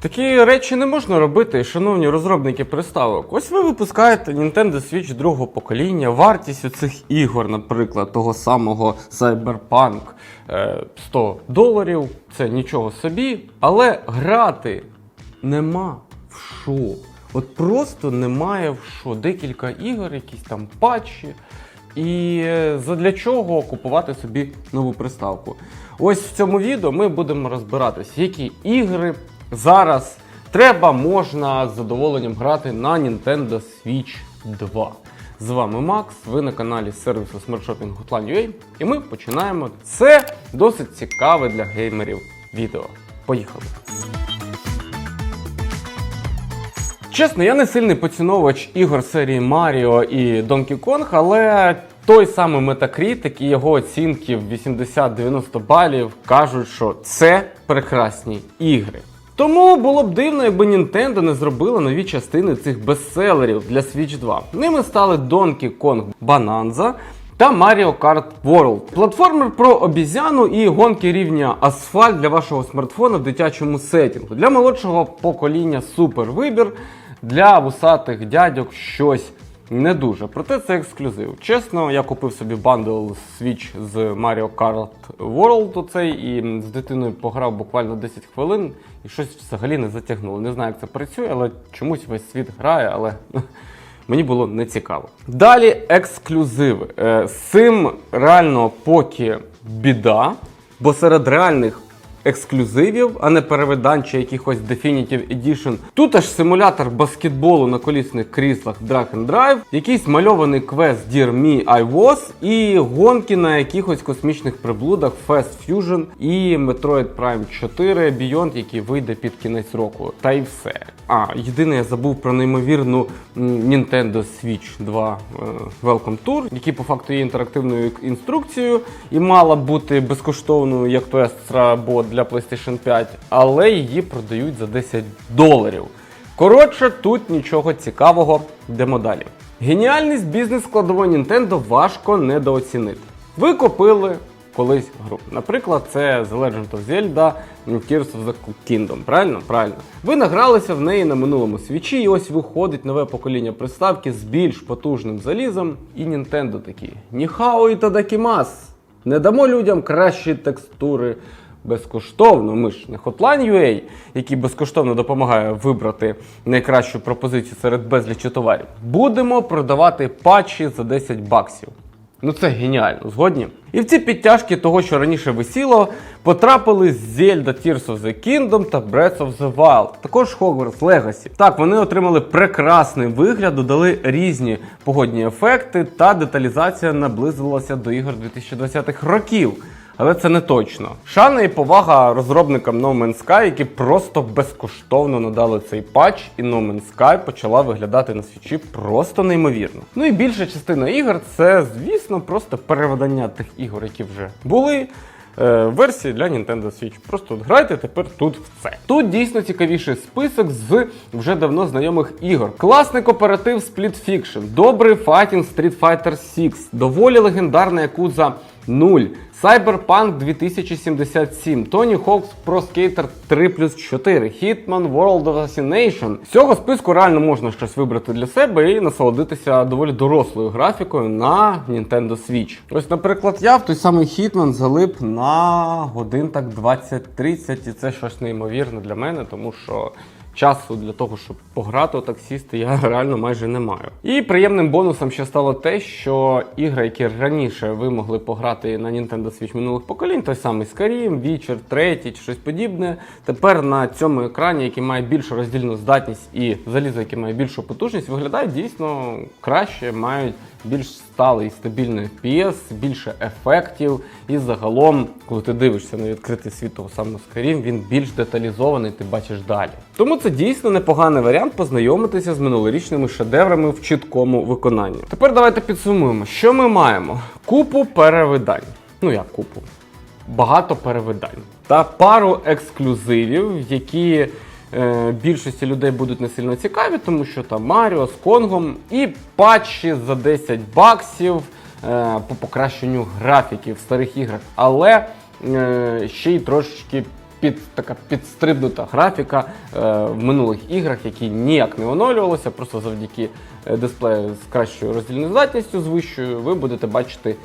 Такі речі не можна робити, шановні розробники приставок. Ось ви випускаєте Nintendo Switch другого покоління. Вартість у цих ігор, наприклад, того самого Cyberpunk е, 100 доларів. Це нічого собі, але грати нема в що. От просто немає в що. Декілька ігор, якісь там патчі. І е, задля чого купувати собі нову приставку? Ось в цьому відео ми будемо розбиратись, які ігри зараз треба, можна з задоволенням грати на Nintendo Switch 2. З вами Макс, ви на каналі сервісу Hotline.ua і ми починаємо це досить цікаве для геймерів відео. Поїхали! Чесно, я не сильний поціновувач ігор серії Mario і Donkey Kong, але той самий Metacritic і його оцінки в 80-90 балів кажуть, що це прекрасні ігри. Тому було б дивно, якби Nintendo не зробила нові частини цих бестселерів для Switch 2. Ними стали Donkey Kong Bonanza та Mario Kart World. Платформер про обізяну і гонки рівня асфальт для вашого смартфона в дитячому сетінгу. Для молодшого покоління супер вибір, для вусатих дядьок щось не дуже. Проте це ексклюзив. Чесно, я купив собі бандл Switch з Mario Kart World оцей і з дитиною пограв буквально 10 хвилин і щось взагалі не затягнуло. Не знаю, як це працює, але чомусь весь світ грає, але. Мені було не цікаво. Далі ексклюзиви. Е, З цим реально поки біда, бо серед реальних ексклюзивів, а не перевидань чи якихось Definitive Edition. Тут аж симулятор баскетболу на колісних кріслах Drag and Drive, якийсь мальований квест Dear Me I Was і гонки на якихось космічних приблудах Fast Fusion і Metroid Prime 4 Beyond, який вийде під кінець року. Та й все. А, єдине, я забув про неймовірну Nintendo Switch 2 е, Welcome Tour, який по факту є інтерактивною інструкцією і мала бути безкоштовною, як то Bot для PlayStation 5, але її продають за 10 доларів. Коротше, тут нічого цікавого, йдемо далі. Геніальність бізнес-складової Nintendo важко недооцінити. Ви купили колись гру. Наприклад, це The Legend of Zelda Tears of the Kingdom. Правильно? Правильно. Ви награлися в неї на минулому свічі, і ось виходить нове покоління приставки з більш потужним залізом. І Nintendo такі. Ніхао і тадакімас! Не дамо людям кращі текстури безкоштовно. Ми ж не Hotline.ua, який безкоштовно допомагає вибрати найкращу пропозицію серед безлічі товарів. Будемо продавати патчі за 10 баксів. Ну це геніально, згодні? І в ці підтяжки того, що раніше висіло, потрапили Zelda Tears of the Kingdom та Breath of the Wild, також Hogwarts Legacy. Так, вони отримали прекрасний вигляд, додали різні погодні ефекти, та деталізація наблизилася до ігор 2020-х років. Але це не точно. Шана і повага розробникам No Man's Sky, які просто безкоштовно надали цей патч, і No Man's Sky почала виглядати на свічі просто неймовірно. Ну і більша частина ігор це, звісно, просто переведення тих ігор, які вже були. е, Версії для Nintendo Switch. Просто от грайте тепер тут в це. Тут дійсно цікавіший список з вже давно знайомих ігор. Класний кооператив Split Fiction, добрий файтінг Street Fighter 6, доволі легендарна Yakuza 0, Cyberpunk 2077, Tony Hawk's Pro Skater 3 плюс 4, Hitman World of Assassination. З цього списку реально можна щось вибрати для себе і насолодитися доволі дорослою графікою на Nintendo Switch. Ось, наприклад, я в той самий Hitman залип на годин так 20-30, і це щось неймовірне для мене, тому що. Часу для того, щоб пограти у таксісти, я реально майже не маю. І приємним бонусом ще стало те, що ігри, які раніше ви могли пограти на Nintendo Switch минулих поколінь, той самий Skyrim, Witcher 3 чи щось подібне, тепер на цьому екрані, який має більшу роздільну здатність і залізо, яке має більшу потужність, виглядають дійсно краще, мають більш сталий і стабільний FPS, більше ефектів. І загалом, коли ти дивишся на відкритий світ того самого Skyrim, він більш деталізований, ти бачиш далі. Тому це дійсно непоганий варіант познайомитися з минулорічними шедеврами в чіткому виконанні. Тепер давайте підсумуємо, що ми маємо: купу перевидань. Ну як купу? Багато перевидань та пару ексклюзивів, які е, більшості людей будуть не сильно цікаві, тому що там Маріо з Конгом і патчі за 10 баксів е, по покращенню графіки в старих іграх, але е, ще й трошечки під, така підстрибнута графіка е, в минулих іграх, які ніяк не оновлювалися, просто завдяки е, дисплею з кращою роздільною здатністю, з вищою, ви будете бачити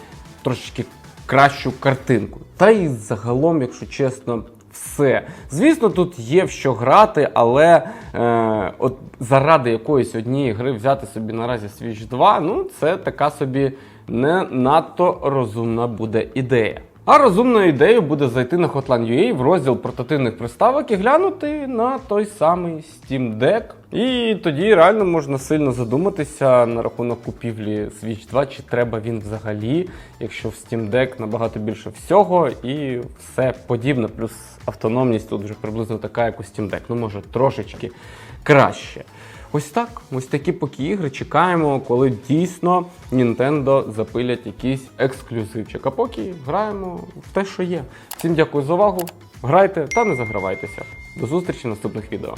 трошечки кращу картинку. Та й загалом, якщо чесно, все. Звісно, тут є в що грати, але е, от заради якоїсь однієї гри взяти собі наразі Switch 2, ну це така собі не надто розумна буде ідея. А розумною ідеєю буде зайти на Hotline.ua в розділ портативних приставок і глянути на той самий Steam Deck. І тоді реально можна сильно задуматися на рахунок купівлі Switch 2, чи треба він взагалі, якщо в Steam Deck набагато більше всього і все подібне. Плюс автономність тут вже приблизно така, як у Steam Deck. Ну, може, трошечки краще. Ось так, ось такі поки ігри чекаємо, коли дійсно Nintendo запилять якийсь ексклюзивчик. А поки граємо в те, що є. Всім дякую за увагу. Грайте та не загравайтеся. До зустрічі в наступних відео.